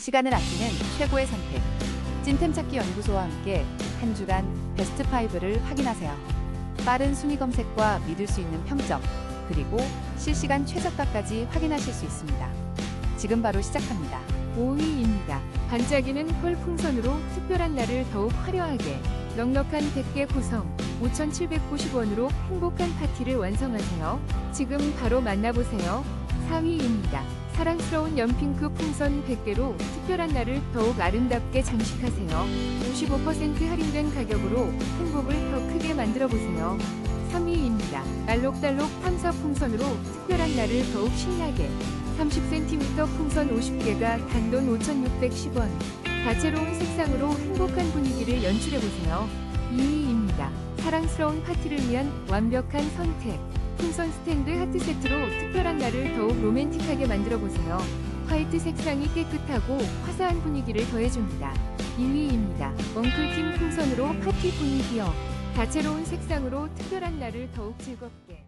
시간을 아끼는 최고의 선택. 찐템 찾기 연구소와 함께 한 주간 베스트 5를 확인하세요. 빠른 순위 검색과 믿을 수 있는 평점, 그리고 실시간 최저가까지 확인하실 수 있습니다. 지금 바로 시작합니다. 5위입니다. 반짝이는 펄 풍선으로 특별한 날을 더욱 화려하게 넉넉한 100개 구성 5,790원으로 행복한 파티를 완성하세요. 지금 바로 만나보세요. 4위입니다. 사랑스러운 연핑크 풍선 100개로 특별한 날을 더욱 아름답게 장식하세요. 55% 할인된 가격으로 행복을 더 크게 만들어 보세요. 3위입니다. 알록달록 탐사 풍선으로 특별한 날을 더욱 신나게 30cm 풍선 50개가 단돈 5,610원. 다채로운 색상으로 행복한 분위기를 연출해보세요. 2위입니다. 사랑스러운 파티를 위한 완벽한 선택. 풍선 스탠드 하트 세트로 특별한 날을 더욱 로맨틱하게 만들어 보세요. 화이트 색상이 깨끗하고 화사한 분위기를 더해줍니다. 2위입니다. 엉클킴 풍선으로 파티 분위기업. 다채로운 색상으로 특별한 날을 더욱 즐겁게.